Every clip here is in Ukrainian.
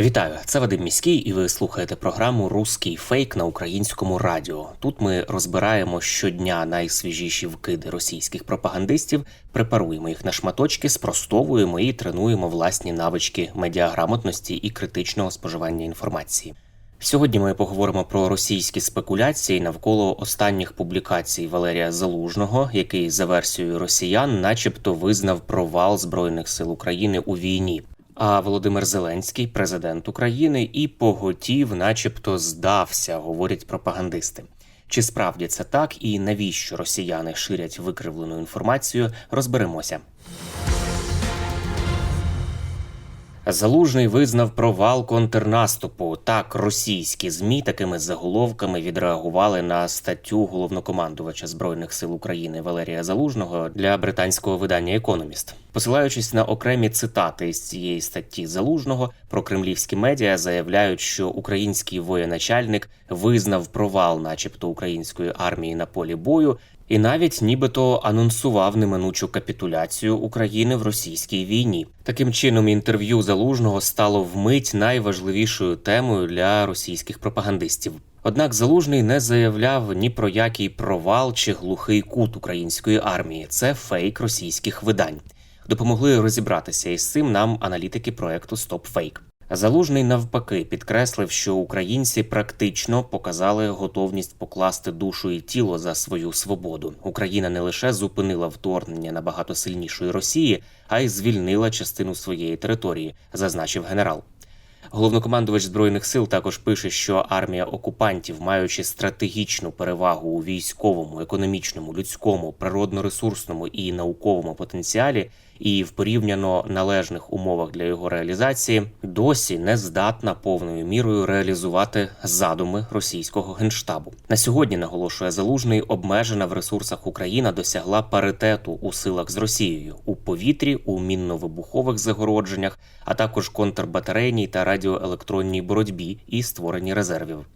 Вітаю, це Вадим Міський, і ви слухаєте програму Руський фейк на українському радіо. Тут ми розбираємо щодня найсвіжіші вкиди російських пропагандистів, препаруємо їх на шматочки, спростовуємо і тренуємо власні навички медіаграмотності і критичного споживання інформації. Сьогодні ми поговоримо про російські спекуляції навколо останніх публікацій Валерія Залужного, який за версією росіян, начебто, визнав провал збройних сил України у війні. А Володимир Зеленський, президент України, і поготів, начебто, здався, говорять пропагандисти. Чи справді це так, і навіщо росіяни ширять викривлену інформацію, розберемося. Залужний визнав провал контрнаступу. Так, російські змі такими заголовками відреагували на статтю головнокомандувача збройних сил України Валерія Залужного для британського видання Економіст. Посилаючись на окремі цитати із цієї статті Залужного, прокремлівські медіа заявляють, що український воєначальник визнав провал, начебто, української армії на полі бою, і навіть нібито анонсував неминучу капітуляцію України в російській війні. Таким чином, інтерв'ю залужного стало вмить найважливішою темою для російських пропагандистів. Однак залужний не заявляв ні про який провал чи глухий кут української армії. Це фейк російських видань. Допомогли розібратися із цим нам аналітики проекту StopFake. Залужний навпаки підкреслив, що українці практично показали готовність покласти душу і тіло за свою свободу. Україна не лише зупинила вторгнення набагато сильнішої Росії, а й звільнила частину своєї території, зазначив генерал. Головнокомандувач збройних сил також пише, що армія окупантів, маючи стратегічну перевагу у військовому, економічному, людському, природно-ресурсному і науковому потенціалі, і в порівняно належних умовах для його реалізації, досі не здатна повною мірою реалізувати задуми російського генштабу. На сьогодні наголошує залужний, обмежена в ресурсах Україна досягла паритету у силах з Росією у повітрі, у мінно-вибухових загородженнях, а також контрбатарейній та радіоелектронній боротьбі і створенні резервів.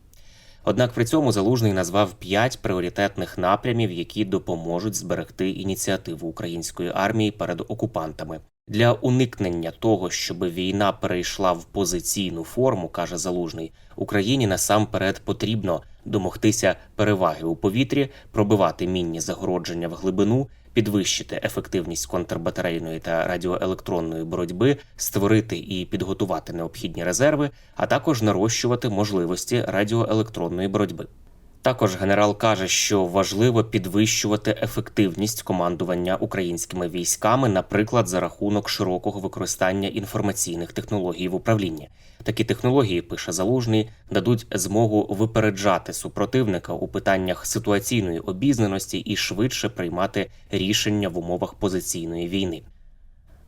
Однак при цьому залужний назвав п'ять пріоритетних напрямів, які допоможуть зберегти ініціативу української армії перед окупантами. Для уникнення того, щоб війна перейшла в позиційну форму, каже залужний, Україні насамперед потрібно домогтися переваги у повітрі, пробивати мінні загородження в глибину, підвищити ефективність контрбатарейної та радіоелектронної боротьби, створити і підготувати необхідні резерви, а також нарощувати можливості радіоелектронної боротьби. Також генерал каже, що важливо підвищувати ефективність командування українськими військами, наприклад, за рахунок широкого використання інформаційних технологій в управлінні. Такі технології, пише залужний, дадуть змогу випереджати супротивника у питаннях ситуаційної обізнаності і швидше приймати рішення в умовах позиційної війни.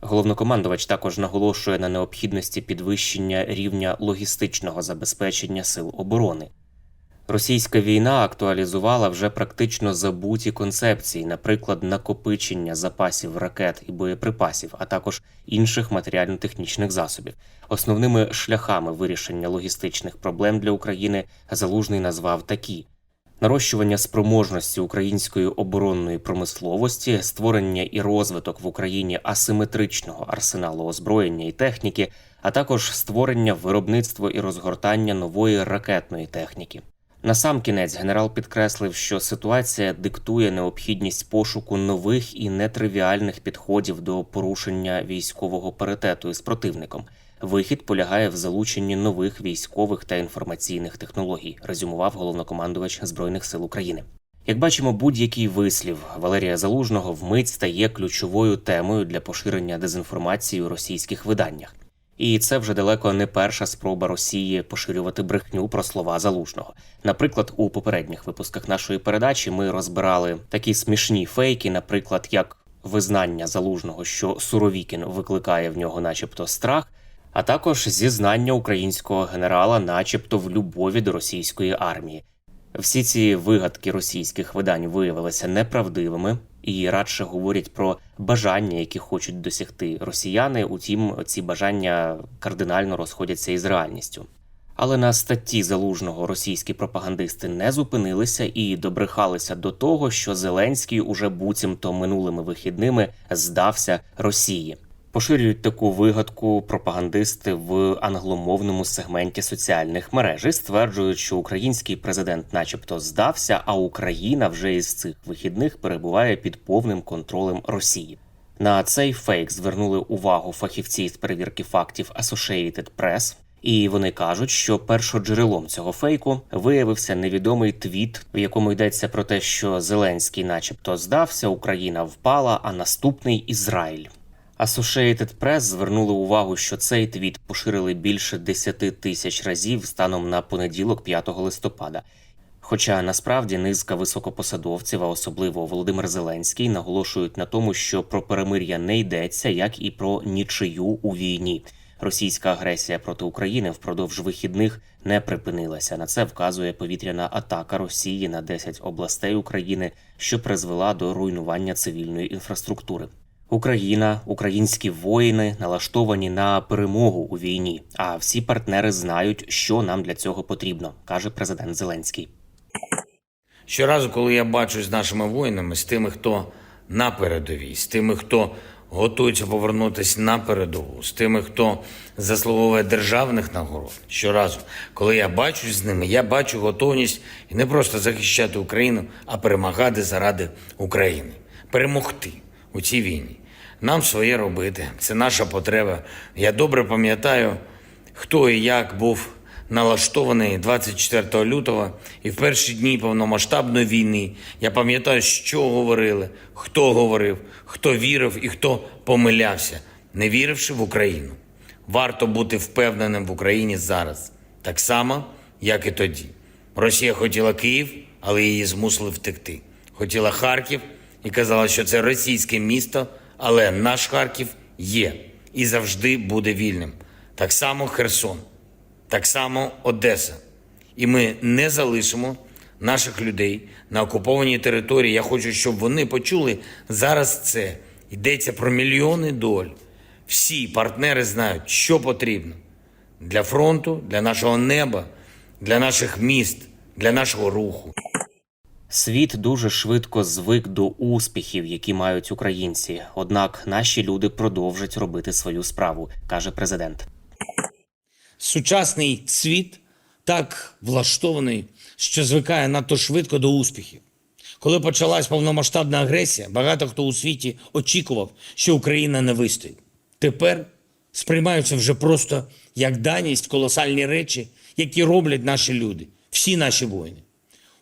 Головнокомандувач також наголошує на необхідності підвищення рівня логістичного забезпечення сил оборони. Російська війна актуалізувала вже практично забуті концепції, наприклад, накопичення запасів ракет і боєприпасів, а також інших матеріально-технічних засобів. Основними шляхами вирішення логістичних проблем для України залужний назвав такі: нарощування спроможності української оборонної промисловості, створення і розвиток в Україні асиметричного арсеналу озброєння і техніки, а також створення виробництва і розгортання нової ракетної техніки. Насамкінець генерал підкреслив, що ситуація диктує необхідність пошуку нових і нетривіальних підходів до порушення військового паритету із противником. Вихід полягає в залученні нових військових та інформаційних технологій, резюмував головнокомандувач збройних сил України. Як бачимо, будь-який вислів Валерія Залужного вмить стає ключовою темою для поширення дезінформації у російських виданнях. І це вже далеко не перша спроба Росії поширювати брехню про слова залужного. Наприклад, у попередніх випусках нашої передачі ми розбирали такі смішні фейки, наприклад, як визнання залужного, що Суровікін викликає в нього, начебто, страх. а також зізнання українського генерала, начебто в любові до російської армії. Всі ці вигадки російських видань виявилися неправдивими і радше говорять про бажання, які хочуть досягти росіяни. Утім, ці бажання кардинально розходяться із реальністю. Але на статті залужного російські пропагандисти не зупинилися і добрехалися до того, що Зеленський уже буцімто минулими вихідними здався Росії. Поширюють таку вигадку пропагандисти в англомовному сегменті соціальних мереж і стверджують, що український президент, начебто, здався, а Україна вже із цих вихідних перебуває під повним контролем Росії. На цей фейк звернули увагу фахівці з перевірки фактів Associated Press, і вони кажуть, що першоджерелом цього фейку виявився невідомий твіт, в якому йдеться про те, що Зеленський, начебто, здався, Україна впала, а наступний Ізраїль. Associated Press звернули увагу, що цей твіт поширили більше 10 тисяч разів станом на понеділок, 5 листопада. Хоча насправді низка високопосадовців, а особливо Володимир Зеленський, наголошують на тому, що про перемир'я не йдеться, як і про нічию у війні. Російська агресія проти України впродовж вихідних не припинилася. На це вказує повітряна атака Росії на 10 областей України, що призвела до руйнування цивільної інфраструктури. Україна, українські воїни налаштовані на перемогу у війні. А всі партнери знають, що нам для цього потрібно, каже президент Зеленський. Щоразу, коли я бачусь з нашими воїнами, з тими, хто на передовій, з тими, хто готується повернутися на передову, з тими, хто заслуговує державних нагород. Щоразу, коли я бачусь з ними, я бачу готовність не просто захищати Україну, а перемагати заради України, перемогти у цій війні. Нам своє робити. Це наша потреба. Я добре пам'ятаю, хто і як був налаштований 24 лютого і в перші дні повномасштабної війни. Я пам'ятаю, що говорили, хто говорив, хто вірив і хто помилявся, не віривши в Україну. Варто бути впевненим в Україні зараз, так само, як і тоді. Росія хотіла Київ, але її змусили втекти. Хотіла Харків і казала, що це російське місто, але наш Харків є і завжди буде вільним. Так само Херсон, так само Одеса. І ми не залишимо наших людей на окупованій території. Я хочу, щоб вони почули зараз це. Йдеться про мільйони доль. Всі партнери знають, що потрібно для фронту, для нашого неба, для наших міст, для нашого руху. Світ дуже швидко звик до успіхів, які мають українці. Однак наші люди продовжать робити свою справу, каже президент. Сучасний світ так влаштований, що звикає надто швидко до успіхів. Коли почалась повномасштабна агресія, багато хто у світі очікував, що Україна не вистоїть. Тепер сприймаються вже просто як даність колосальні речі, які роблять наші люди, всі наші воїни.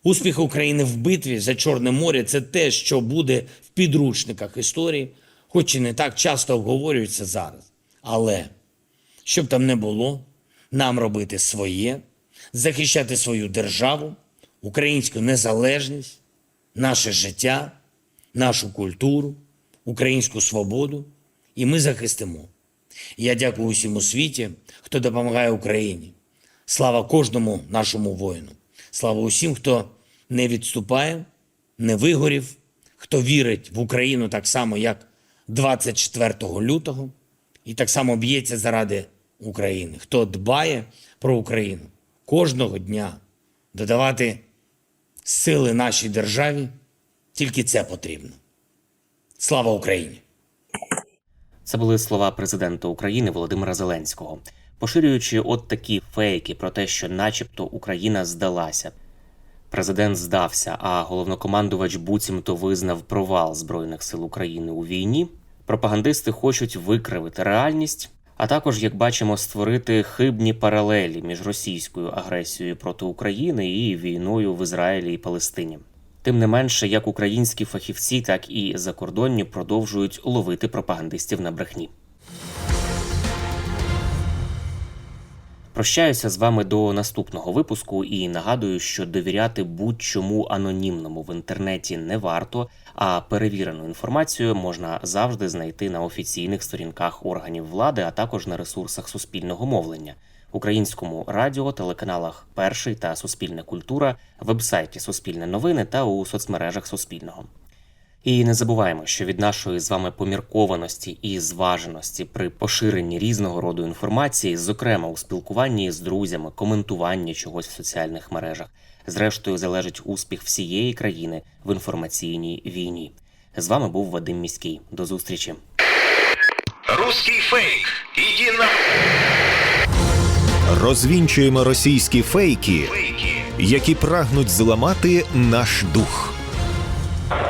Успіх України в битві за Чорне море це те, що буде в підручниках історії, хоч і не так часто обговорюється зараз. Але щоб там не було, нам робити своє, захищати свою державу, українську незалежність, наше життя, нашу культуру, українську свободу, і ми захистимо. Я дякую усім у світі, хто допомагає Україні. Слава кожному нашому воїну. Слава усім, хто не відступає, не вигорів, хто вірить в Україну так само, як 24 лютого, і так само б'ється заради України, хто дбає про Україну кожного дня, додавати сили нашій державі, тільки це потрібно. Слава Україні! Це були слова президента України Володимира Зеленського, поширюючи от такі фейки про те, що, начебто, Україна здалася. Президент здався, а головнокомандувач буцімто визнав провал Збройних сил України у війні. Пропагандисти хочуть викривити реальність, а також, як бачимо, створити хибні паралелі між російською агресією проти України і війною в Ізраїлі і Палестині. Тим не менше, як українські фахівці, так і закордонні продовжують ловити пропагандистів на брехні. Прощаюся з вами до наступного випуску і нагадую, що довіряти будь-чому анонімному в інтернеті не варто, а перевірену інформацію можна завжди знайти на офіційних сторінках органів влади, а також на ресурсах суспільного мовлення, українському радіо, телеканалах Перший та Суспільне культура, вебсайті Суспільне новини та у соцмережах Суспільного. І не забуваємо, що від нашої з вами поміркованості і зваженості при поширенні різного роду інформації, зокрема у спілкуванні з друзями, коментуванні чогось в соціальних мережах, зрештою залежить успіх всієї країни в інформаційній війні. З вами був Вадим Міський. До зустрічі. Русский фейк. Иди на Розвінчуємо російські фейки, фейки. які прагнуть зламати наш дух.